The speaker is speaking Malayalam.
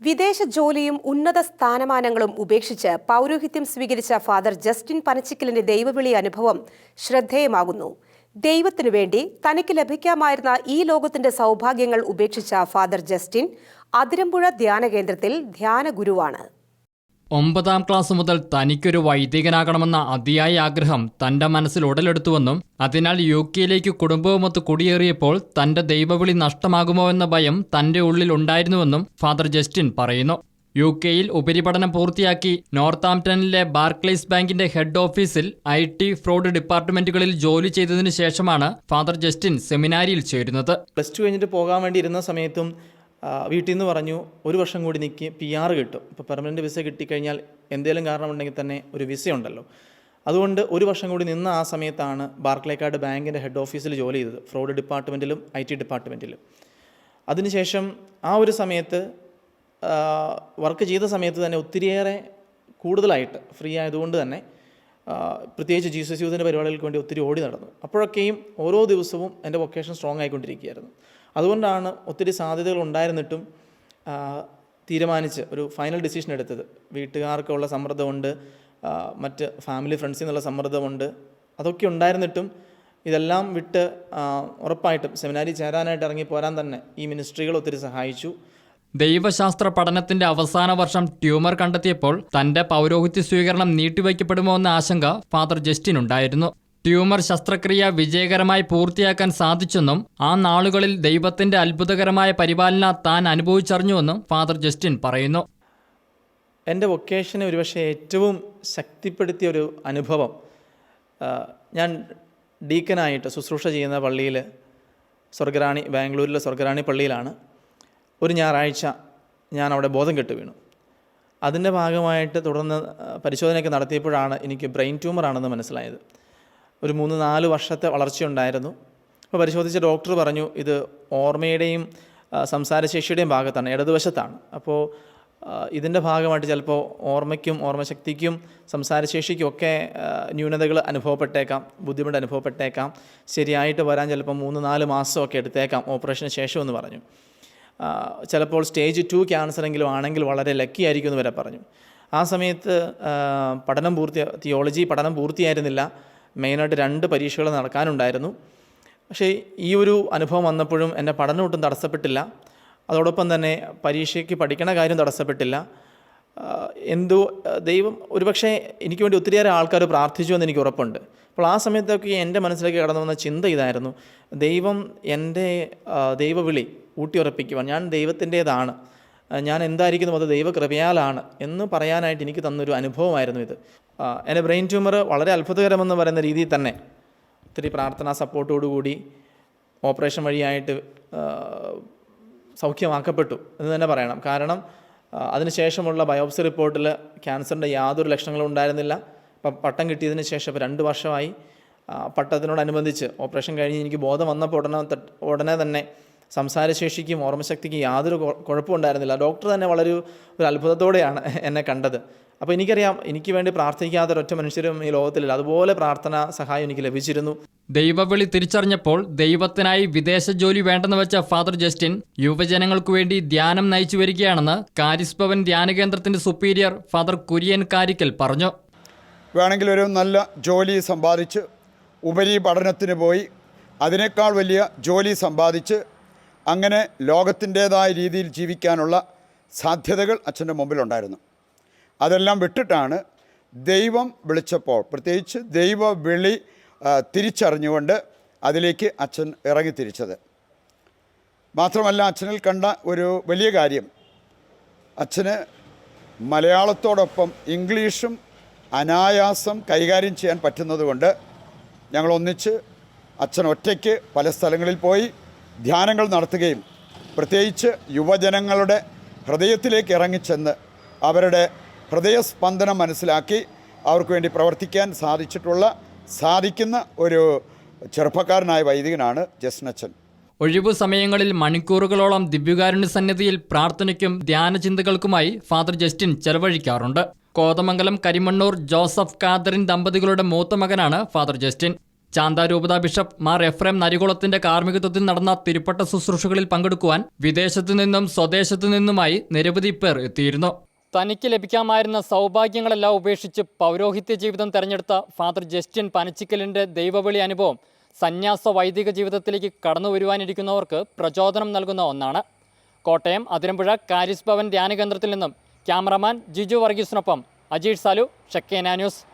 വിദേശ ജോലിയും ഉന്നത സ്ഥാനമാനങ്ങളും ഉപേക്ഷിച്ച് പൗരോഹിത്യം സ്വീകരിച്ച ഫാദർ ജസ്റ്റിൻ പനച്ചിക്കലിന്റെ ദൈവവിളി അനുഭവം ശ്രദ്ധേയമാകുന്നു. ദൈവത്തിനു വേണ്ടി തനിക്ക് ലഭിക്കാമായിരുന്ന ഈ ലോകത്തിന്റെ സൗഭാഗ്യങ്ങൾ ഉപേക്ഷിച്ച ഫാദർ ജസ്റ്റിൻ അതിരമ്പുഴ ധ്യാന കേന്ദ്രത്തിൽ ധ്യാന ഗുരുവാണ് ഒമ്പതാം ക്ലാസ് മുതൽ തനിക്കൊരു വൈദികനാകണമെന്ന അതിയായ ആഗ്രഹം തന്റെ മനസ്സിൽ ഉടലെടുത്തുവെന്നും അതിനാൽ യു കെയിലേക്ക് കുടുംബവുമൊത്ത് കുടിയേറിയപ്പോൾ തന്റെ ദൈവവിളി നഷ്ടമാകുമോ എന്ന ഭയം തന്റെ ഉള്ളിൽ ഉണ്ടായിരുന്നുവെന്നും ഫാദർ ജസ്റ്റിൻ പറയുന്നു. യു കെയിൽ ഉപരിപഠനം പൂർത്തിയാക്കി നോർത്താംപ്ടണിലെ ബാർക്ലേസ് ബാങ്കിന്റെ ഹെഡ് ഓഫീസിൽ ഐ ടി ഫ്രോഡ് ഡിപ്പാർട്ട്മെന്റുകളിൽ ജോലി ചെയ്തതിനു ശേഷമാണ് ഫാദർ ജസ്റ്റിൻ സെമിനാരിയിൽ ചേരുന്നത്. പ്ലസ് ടു കഴിഞ്ഞിട്ട് പോകാൻ വേണ്ടി ഇരുന്ന സമയത്തും വീട്ടിൽ നിന്ന് പറഞ്ഞു ഒരു വർഷം കൂടി നിൽക്കി പി ആർ കിട്ടും. ഇപ്പോൾ പെർമനന്റ് വിസ കിട്ടിക്കഴിഞ്ഞാൽ എന്തെങ്കിലും കാരണമുണ്ടെങ്കിൽ തന്നെ ഒരു വിസ ഉണ്ടല്ലോ. അതുകൊണ്ട് ഒരു വർഷം കൂടി നിന്ന ആ സമയത്താണ് ബാർക്ലേക്കാട് ബാങ്കിന്റെ ഹെഡ് ഓഫീസിൽ ജോലി ചെയ്തത്. ഫ്രോഡ് ഡിപ്പാർട്ട്മെന്റിലും ഐ ടി ഡിപ്പാർട്ട്മെന്റിലും അതിനുശേഷം ആ ഒരു സമയത്ത് വർക്ക് ചെയ്ത സമയത്ത് തന്നെ ഒത്തിരിയേറെ കൂടുതലായിട്ട് ഫ്രീ ആയതുകൊണ്ട് തന്നെ പ്രത്യേകിച്ച് ജീസസ് യൂത്തിന്റെ പരിപാടികൾക്ക് വേണ്ടി ഒത്തിരി ഓടി നടന്നു. അപ്പോഴൊക്കെയും ഓരോ ദിവസവും എന്റെ വൊക്കേഷൻ സ്ട്രോങ് ആയിക്കൊണ്ടിരിക്കുകയായിരുന്നു. അതുകൊണ്ടാണ് ഒത്തിരി സാധ്യതകൾ ഉണ്ടായിരുന്നിട്ടും തീരുമാനിച്ച് ഒരു ഫൈനൽ ഡിസിഷൻ എടുത്തത്. വീട്ടുകാർക്കുള്ള സമ്മർദ്ദമുണ്ട് മറ്റ് ഫാമിലി ഫ്രണ്ട്സിൽ നിന്നുള്ള സമ്മർദ്ദമുണ്ട്. അതൊക്കെ ഉണ്ടായിരുന്നിട്ടും ഇതെല്ലാം വിട്ട് ഉറപ്പായിട്ടും സെമിനാരി ചേരാനായിട്ട് ഇറങ്ങി പോരാൻ തന്നെ ഈ മിനിസ്ട്രികൾ ഒത്തിരി സഹായിച്ചു. ദൈവശാസ്ത്ര പഠനത്തിന്റെ അവസാന വർഷം ട്യൂമർ കണ്ടെത്തിയപ്പോൾ തന്റെ പൗരോഹിത്യ സ്വീകരണം നീട്ടിവയ്ക്കപ്പെടുമോ എന്ന ആശങ്ക ഫാദർ ജസ്റ്റിൻ ഉണ്ടായിരുന്നു. ട്യൂമർ ശസ്ത്രക്രിയ വിജയകരമായി പൂർത്തിയാക്കാൻ സാധിച്ചെന്നും ആ നാളുകളിൽ ദൈവത്തിന്റെ അത്ഭുതകരമായ പരിപാലന താൻ അനുഭവിച്ചറിഞ്ഞുവെന്നും ഫാദർ ജസ്റ്റിൻ പറയുന്നു. എന്റെ വൊക്കേഷനെ ഒരുപക്ഷെ ഏറ്റവും ശക്തിപ്പെടുത്തിയ ഒരു അനുഭവം ഞാൻ ഡീക്കനായിട്ട് ശുശ്രൂഷ ചെയ്യുന്ന പള്ളിയിൽ സ്വർഗറാണി ബാംഗ്ലൂരിലെ സ്വർഗറാണി പള്ളിയിലാണ്. ഒരു ഞായറാഴ്ച ഞാൻ അവിടെ ബോധം കെട്ട് വീണു. അതിന്റെ ഭാഗമായിട്ട് തുടർന്ന് പരിശോധനയൊക്കെ നടത്തിയപ്പോഴാണ് എനിക്ക് ബ്രെയിൻ ട്യൂമറാണെന്ന് മനസ്സിലായത്. ഒരു മൂന്ന് നാല് വർഷത്തെ വളർച്ചയുണ്ടായിരുന്നു. അപ്പോൾ പരിശോധിച്ച ഡോക്ടർ പറഞ്ഞു ഇത് ഓർമ്മയുടെയും സംസാരശേഷിയുടെയും ഭാഗത്താണ് ഇടതുവശത്താണ്. അപ്പോൾ ഇതിന്റെ ഭാഗമായിട്ട് ചിലപ്പോൾ ഓർമ്മയ്ക്കും ഓർമ്മശക്തിക്കും സംസാരശേഷിക്കും ഒക്കെ ന്യൂനതകൾ അനുഭവപ്പെട്ടേക്കാം ബുദ്ധിമുട്ട് അനുഭവപ്പെട്ടേക്കാം. ശരിയായിട്ട് വരാൻ ചിലപ്പോൾ മൂന്ന് നാല് മാസമൊക്കെ എടുത്തേക്കാം ഓപ്പറേഷന് ശേഷം എന്ന് പറഞ്ഞു. ചിലപ്പോൾ സ്റ്റേജ് ടു ക്യാൻസറെങ്കിലും ആണെങ്കിൽ വളരെ ലക്കി ആയിരിക്കും എന്ന് വരെ പറഞ്ഞു. ആ സമയത്ത് പഠനം പൂർത്തി തിയോളജി പഠനം പൂർത്തിയായിരുന്നില്ല. മെയിനായിട്ട് രണ്ട് പരീക്ഷകൾ നടക്കാനുണ്ടായിരുന്നു. പക്ഷേ ഈ ഒരു അനുഭവം വന്നപ്പോഴും എന്റെ പഠനം ഒട്ടും തടസ്സപ്പെട്ടില്ല. അതോടൊപ്പം തന്നെ പരീക്ഷയ്ക്ക് പഠിക്കണ കാര്യം തടസ്സപ്പെട്ടില്ല. എന്തോ ദൈവം ഒരുപക്ഷെ എനിക്ക് വേണ്ടി ഒത്തിരിയേറെ ആൾക്കാർ പ്രാർത്ഥിച്ചു എന്ന് എനിക്ക് ഉറപ്പുണ്ട്. അപ്പോൾ ആ സമയത്തൊക്കെ എന്റെ മനസ്സിലേക്ക് കടന്നു വന്ന ചിന്ത ഇതായിരുന്നു. ദൈവം എന്റെ ദൈവവിളി ഊട്ടിയുറപ്പിക്കുവാൻ ഞാൻ ദൈവത്തിന്റേതാണ്. ഞാൻ എന്തായിരിക്കുന്നു അത് ദൈവകൃപയാലാണ് എന്ന് പറയാനായിട്ട് എനിക്ക് തന്നൊരു അനുഭവമായിരുന്നു ഇത്. എന്റെ ബ്രെയിൻ ട്യൂമർ വളരെ അത്ഭുതകരമെന്ന് പറയുന്ന രീതിയിൽ തന്നെ ഒത്തിരി പ്രാർത്ഥനാ സപ്പോർട്ടോടുകൂടി ഓപ്പറേഷൻ വഴിയായിട്ട് സൗഖ്യമാക്കപ്പെട്ടു എന്ന് തന്നെ പറയണം. കാരണം അതിനുശേഷമുള്ള ബയോപ്സി റിപ്പോർട്ടിൽ ക്യാൻസറിന്റെ യാതൊരു ലക്ഷണങ്ങളും ഉണ്ടായിരുന്നില്ല. ഇപ്പം പട്ടം കിട്ടിയതിന് ശേഷം ഇപ്പോൾ രണ്ട് വർഷമായി പട്ടത്തിനോടനുബന്ധിച്ച് ഓപ്പറേഷൻ കഴിഞ്ഞ് എനിക്ക് ബോധം വന്നപ്പോൾ ഉടനെ ഉടനെ തന്നെ സംസാരശേഷിക്കും ഓർമ്മശക്തിക്കും യാതൊരു കുഴ- കുഴപ്പമുണ്ടായിരുന്നില്ല ഡോക്ടർ തന്നെ വളരെ ഒരു അത്ഭുതത്തോടെയാണ് എന്നെ കണ്ടത്. അപ്പോൾ എനിക്കറിയാം എനിക്ക് വേണ്ടി പ്രാർത്ഥിക്കാത്ത ഒരൊറ്റ മനുഷ്യരും ഈ ലോകത്തിലില്ല. അതുപോലെ പ്രാർത്ഥന സഹായം എനിക്ക് ലഭിച്ചിരുന്നു. ദൈവവിളി തിരിച്ചറിഞ്ഞപ്പോൾ ദൈവത്തിനായി വിദേശ ജോലി വേണ്ടെന്ന് വെച്ച ഫാദർ ജസ്റ്റിൻ യുവജനങ്ങൾക്കു വേണ്ടി ധ്യാനം നയിച്ചു വരികയാണെന്ന് കാരിസ് ധ്യാനകേന്ദ്രത്തിന്റെ ധ്യാന കേന്ദ്രത്തിന്റെ സുപ്പീരിയർ ഫാദർ കുര്യൻ കാരിക്കൽ പറഞ്ഞു. വേണമെങ്കിൽ ഒരു നല്ല ജോലി സമ്പാദിച്ച് ഉപരി പഠനത്തിന് പോയി അതിനേക്കാൾ വലിയ ജോലി സമ്പാദിച്ച് അങ്ങനെ ലോകത്തിന്റേതായ രീതിയിൽ ജീവിക്കാനുള്ള സാധ്യതകൾ അച്ഛന്റെ മുമ്പിലുണ്ടായിരുന്നു. അതെല്ലാം വിട്ടിട്ടാണ് ദൈവം വിളിച്ചപ്പോൾ. പ്രത്യേകിച്ച് ദൈവ വിളി തിരിച്ചറിഞ്ഞുകൊണ്ട് അതിലേക്ക് അച്ഛൻ ഇറങ്ങി തിരിച്ചത്. മാത്രമല്ല അച്ഛനിൽ കണ്ട ഒരു വലിയ കാര്യം. അച്ഛന് മലയാളത്തോടൊപ്പം ഇംഗ്ലീഷും അനായാസം കൈകാര്യം ചെയ്യാൻ പറ്റുന്നതുകൊണ്ട് ഞങ്ങൾ ഒന്നിച്ച് അച്ഛൻ ഒറ്റയ്ക്ക് പല സ്ഥലങ്ങളിൽ പോയി ധ്യാനങ്ങൾ നടത്തുകയും പ്രത്യേകിച്ച് യുവജനങ്ങളുടെ ഹൃദയത്തിലേക്ക് ഇറങ്ങിച്ചെന്ന് അവരുടെ ഹൃദയസ്പന്ദനം മനസ്സിലാക്കി അവർക്ക് വേണ്ടി പ്രവർത്തിക്കാൻ സാധിച്ചിട്ടുള്ള സാധിക്കുന്ന ഒരു ചെറുപ്പക്കാരനായ വൈദികനാണ് ജസ്നച്ചൻ. ഒഴിവു സമയങ്ങളിൽ മണിക്കൂറുകളോളം ദിവ്യകാരുണ്യ സന്നിധിയിൽ പ്രാർത്ഥനയ്ക്കും ധ്യാനചിന്തകൾക്കുമായി ഫാദർ ജസ്റ്റിൻ ചെലവഴിക്കാറുണ്ട്. കോതമംഗലം കരിമണ്ണൂർ ജോസഫ് കാതറിൻ ദമ്പതികളുടെ മൂത്ത മകനാണ് ഫാദർ ജസ്റ്റിൻ. ചാന്താരൂപത ബിഷപ്പ് മാർ എഫ്രേം നരികുളത്തിന്റെ കാർമ്മികത്വത്തിൽ നടന്ന തിരുപ്പട്ട ശുശ്രൂഷകളിൽ പങ്കെടുക്കുവാൻ വിദേശത്തു നിന്നും സ്വദേശത്തു നിന്നുമായി നിരവധി പേർ എത്തിയിരുന്നു. തനിക്ക് ലഭിക്കാമായിരുന്ന സൗഭാഗ്യങ്ങളെല്ലാം ഉപേക്ഷിച്ച് പൗരോഹിത്യ ജീവിതം തെരഞ്ഞെടുത്ത ഫാദർ ജസ്റ്റിൻ പനച്ചിക്കലിന്റെ ദൈവവിളി അനുഭവം സന്യാസ വൈദിക ജീവിതത്തിലേക്ക് കടന്നു വരുവാനിരിക്കുന്നവർക്ക് പ്രചോദനം നൽകുന്ന ഒന്നാണ്. കോട്ടയം അതിരമ്പുഴ കാരിസ് ഭവൻ ധ്യാനകേന്ദ്രത്തിൽ നിന്നും ക്യാമറമാൻ ജിജു വർഗീസിനൊപ്പം അജീഷ് സാലു ഷക്കേന ന്യൂസ്.